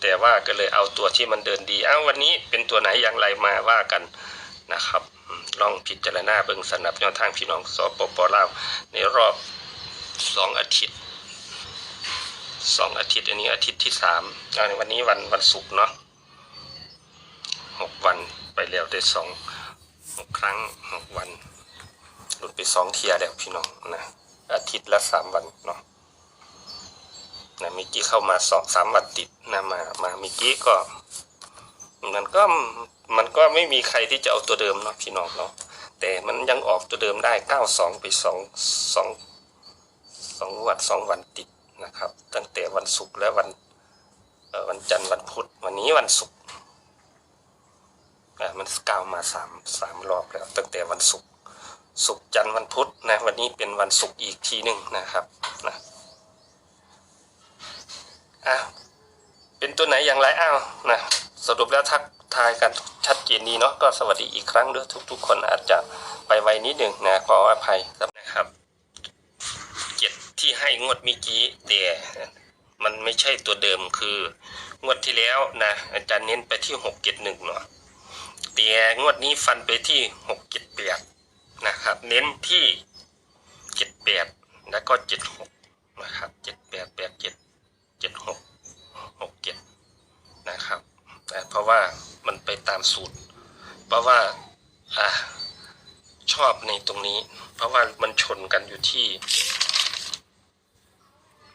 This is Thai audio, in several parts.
แต่ว่าก็เลยเอาตัวที่มันเดินดีเอ้าวันนี้เป็นตัวไหนอย่างไรมาว่ากันนะครับลองพิจารณาเบิ่งสนับแนวทางพี่น้องสปปลาวในรอบสองอาทิตย์สองอาทิตย์อันนี้อาทิตย์ที่สามอ่าวันนี้วันวันศุกร์เนาะหกวันไปแล้วได้สองหกครั้งหกวัน หลุดไปสองเทียแล้วพี่น้องนะอาทิตย์ละสามวันเนาะ นะมิกี้เข้ามาสองสามวันติดนะมามาเมิกี้ก็ มันก็มันก็ไม่มีใครที่จะเอาตัวเดิมเนาะพี่น้องเนาะแต่มันยังออกตัวเดิมได้เก้าสองไปสองสองสองวันสองวันติดนะครับ ตั้งแต่วันศุกร์และวันวันจันทร์วันพุธวันนี้วันศุกร์อะมันก้าวมาสามสามรอบแล้ว ตั้งแต่วันศุกร์ศุกร์จันทร์วันพุธนะวันนี้เป็นวันศุกร์อีกทีหนึ่งนะครับนะ อ้าวเป็นตัวไหนอย่างไรอ้าวนะสรุปแล้วทักทายกันชัดเจนดีเนาะก็สวัสดีอีกครั้งด้วยทุก ๆ คนอาจจะไปไวนิดหนึ่งนะขออภัยนะครับเจ็ดที่ให้งวดเมื่อกี้แต่มันไม่ใช่ตัวเดิมคืองวดที่แล้วนะอาจารย์เน้นไปที่หกเจ็ดหนึ่งเนาะแต่งวดนี้ฟันไปที่หกเจ็ดแปดนะครับ เน้นที่เจ็ดแปดแล้วก็เจ็ดหกนะครับเจ็ดแปดแปดเจ็ดเจ็ดหกหกเจ็ดนะครับแต่เพ ราะว่ามันไปตามสูตร เพราะว่าอ่าชอบในตรงนี้ เพราะว่ามันชนกันอยู่ที่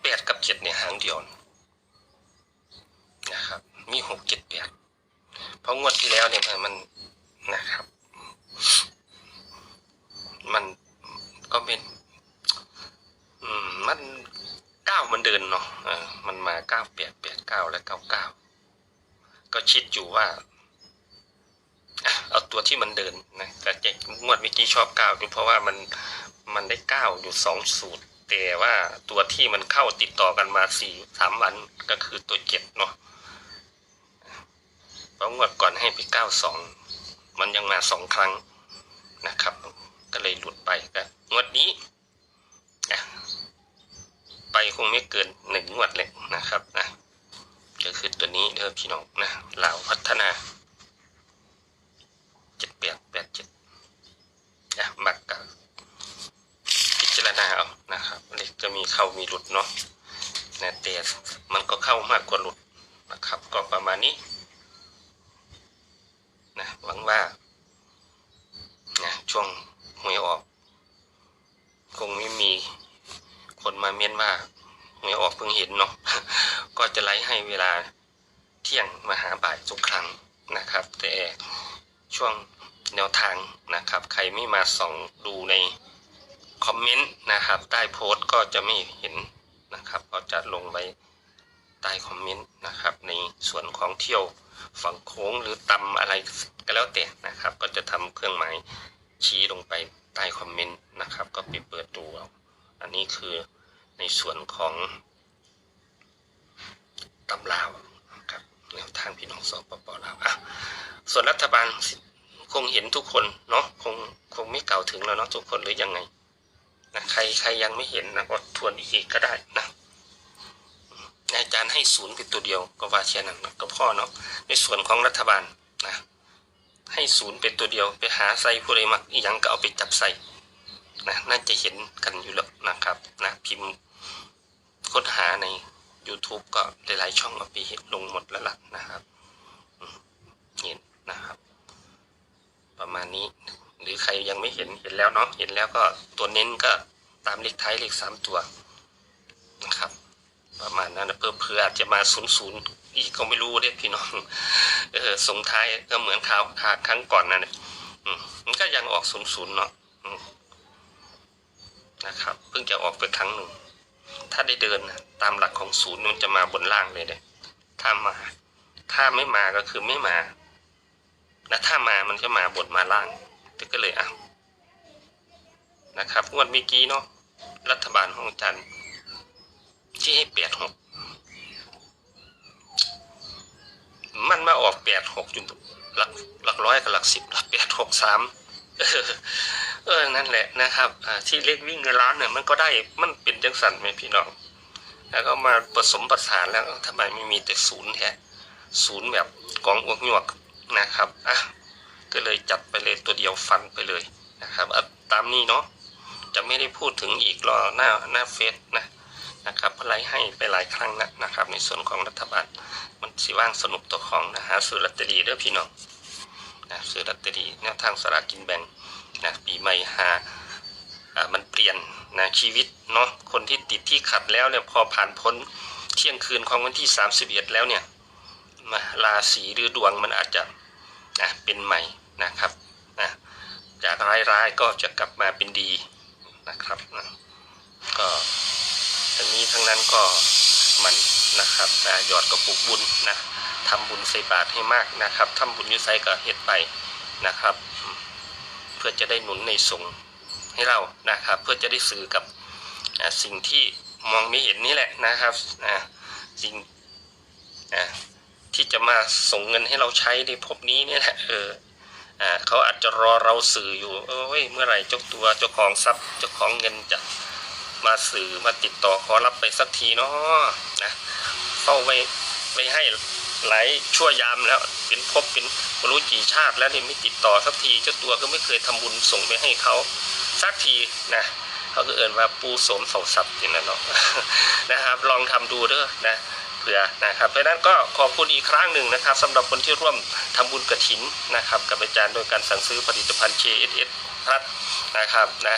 แปดกับเจ็ดเนี่ยหางเดียวนะครับ มีหกเจ็ดแปดเพราะงวดที่แล้วเนี่ยมันนะครับ มันก็เป็น อืม มันเก้ามันเดินเนาะมันมาเก้าแปดแปดเก้าและเก้าเก้า ก็คิดอยู่ว่าเอาตัวที่มันเดินนะแต่เจ๊งวดเมื่อกี้ชอบเก้าเพราะว่ามันมันได้เก้าอยู่สองสูตร แต่ว่าตัวที่มันเข้าติดต่อกันมาสี่สามวันก็คือตัวเจ็ดเนาะเพราะงวดก่อนให้ไปเก้าสองมันยังมาสองครั้งนะครับ ก็เลยหลุดไปก็งวดนี้นะไปคงไม่เกินหนึ่งงวดเลยนะครับนะก็คือตัวนี้เด้อพี่น้อง นะลาวพัฒนาเจ็ดแปดแปดเจ็ดนะมักกับพิจารณาเอานะครับเล็กจะมีเข้ามีหลุดเนาะนะแต่มันก็เข้ามากกว่าหลุดนะครับ ก็ประมาณนี้นะหวังว่านะช่วงหวยออก คงไม่มีคนมาเม้นว่าหวยออกเพิ่งเห็นเนาะก็จะไลฟ์ให้เวลา ที่ยงมาหาบ่ายทุกครั้งนะครับ แต่ช่วงแนวทางนะครับ ใครไม่มาส่องดูในคอมเมนต์นะครับ ใต้โพสต์ก็จะไม่เห็นนะครับก็จะลงไว้ใต้คอมเมนต์นะครับ ในส่วนของเที่ยวฝั่งโค้งหรือตำอะไรก็แล้วแต่นะครับ ก็จะทำเครื่องหมายชี้ลงไปใต้คอมเมนต์นะครับ ก็ไปเปิดดูเอาอันนี้คือในส่วนของตำลาว ทางพี่น้องสปปลาวอะส่วนรัฐบาลคงเห็นทุกคนเนาะคงคงไม่เก่าวถึงแล้วเนาะทุกคนหรือยังไงนะใครใครยังไม่เห็นนะก็ทวนอีกก็ได้นะอาจารย์ให้ศูนย์เป็นตัวเดียวก็ว่าเช่นนั้นก็พ่อเนาะในส่วนของรัฐบาลนะให้ศูนย์เป็นตัวเดียวไปหาใส่ผู้ใดมักอีหยังก็เอาไปจับใส่นะน่าจะเห็นกันอยู่แล้วนะครับนะพิมพ์ YouTube ก็หลายๆช่องเอาไปเห็นลงหมดแล้วล่ะนะครับเห็นนะครับ ประมาณนี้ หรือใครยังไม่เห็นเห็นแล้วเนาะเห็นแล้วก็ตัวเน้นก็ตามเลขท้ายเลขสามตัวนะครับ ประมาณนั้นนะเพื่อเพื่ออาจจะมาศูนย์ศูนย์อีกก็ไม่รู้เด้พี่น้องเออส่งท้ายก็เหมือนข่าวข่าครั้งก่อนนั่นแหละอืมมันก็ยังออกศูนย์ศูนย์เนาะนะครับ เพิ่งจะออกไปครั้งหนึ่ง ถ้าได้เดินนะ ตามหลักของศูนย์มันจะมาบนล่างเลยเลยถ้ามา ถ้าไม่มาก็คือไม่มาและถ้ามามันจะมาบนมาล่างแต่ก็เลยอะนะครับงวดเมื่อกี้เนาะรัฐบาลของจารย์ที่ให้แปดหกมันมาออกแปดหกอยู่หลักหลักร้อยกับหลักสิบหลักแปดหกสามเออ นั่นแหละนะครับที่เลขวิ่งเงินล้านเนี่ยมันก็ได้มันเป็นจังสันไหมพี่น้อง แล้วก็มาผสมประสานแล้วทำไมไม่มีแต่ศูนย์แท้ศูนย์แบบกองอ้วกหยวกนะครับอะก็เลยจัดไปเลยตัวเดียวฟันไปเลยนะครับตามนี้เนาะจะไม่ได้พูดถึงอีกรอหน้าหน้าเฟซนะนะครับไลฟ์ให้ไปหลายครั้งนะนะครับ ในส่วนของรัฐบาลมันสิว่างสนุกตัวของนะหาซื้อลอตเตอรี่เด้อพี่น้องนะซื้อลอตเตอรี่แนวทางสลากกินแบ่งนะปีใหม่หา มันเปลี่ยนนะชีวิตเนาะคนที่ติดที่ขัดแล้วเนี่ยพอผ่านพ้นเที่ยงคืนของวันที่ 31 แล้วเนี่ยมาราศีหรือดวงมันอาจจะนะเป็นใหม่นะครับนะจากร้ายๆก็จะกลับมาเป็นดีนะครับนะก็ทั้งนี้ทั้งนั้นก็มันนะครับนะหยอดกระปุกบุญนะทำบุญใส่บาตรให้มากนะครับทำบุญยุไซก็เฮ็ดไปนะครับ เพื่อจะได้หนุนในสงฆ์ ให้เรานะครับ เพื่อจะได้สื่อกับสิ่งที่มองไม่เห็นนี่แหละนะครับสิ่งที่จะมาส่งเงินให้เราใช้ในภพนี้เนี่ยแหละเออเขาอาจจะรอเราสื่ออยู่เอ้ยเมื่อไหร่เจ้าตัวเจ้าของทรัพย์เจ้าของเงินจะมาสื่อมาติดต่อขอรับไปสักทีเนาะนะเฝ้าไว้ไว้ให้หลายชั่วยามแล้วเป็นภพเป็นรู้กี่ชาติแล้วนี่ไม่ติดต่อสักทีเจ้าตัวก็ไม่เคยทำบุญส่งไปให้เขา สักทีนะเขาก็เอ่นว่าปูสมเสาสับอย่างนั้นเนาะนะครับ ลองทำดูเด้อนะเผื่อนะครับเพราะนั้นก็ขอบคุณอีกครั้งหนึ่งนะครับสำหรับคนที่ร่วมทำบุญกระถินนะครับ กับอาจารย์โดยการสั่งซื้อผลิตภัณฑ์ JSS พัดนะครับนะ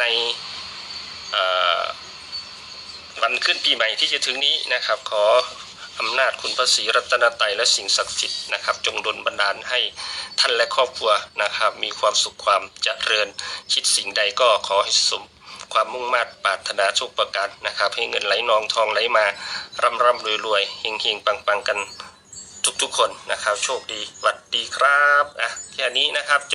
ในวันขึ้นปีใหม่ที่จะถึงนี้นะครับ ขอ อำนาจคุณพระศรีรัตนตรัยและสิ่งศักดิ์สิทธิ์นะครับ จงดลบันดาลให้ท่านและครอบครัวนะครับ มีความสุขความเจริญคิดสิ่งใดก็ขอให้สมความมุ่งมา่ปรารถนาโชคประการนะครับ ให้เงินไหลนองทองไหลมาร่ำร่ำรวยรวยเฮงเฮงปังปังกันทุกๆคนนะครับ โชคดีหวัดดีครับอะแค่นี้นะครับ